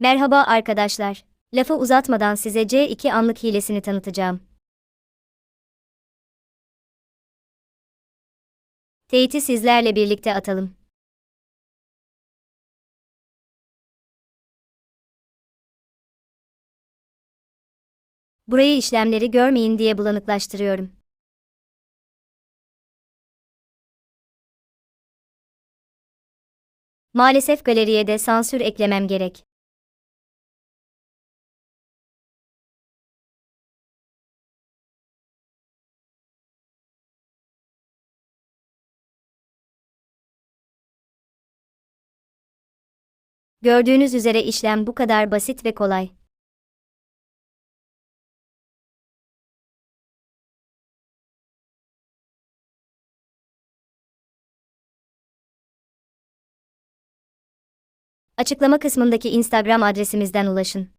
Merhaba arkadaşlar. Lafı uzatmadan size C2 anlık hilesini tanıtacağım. Teyit'i sizlerle birlikte atalım. Burayı işlemleri görmeyin diye bulanıklaştırıyorum. Maalesef galeriye de sansür eklemem gerek. Gördüğünüz üzere işlem bu kadar basit ve kolay. Açıklama kısmındaki Instagram adresimizden ulaşın.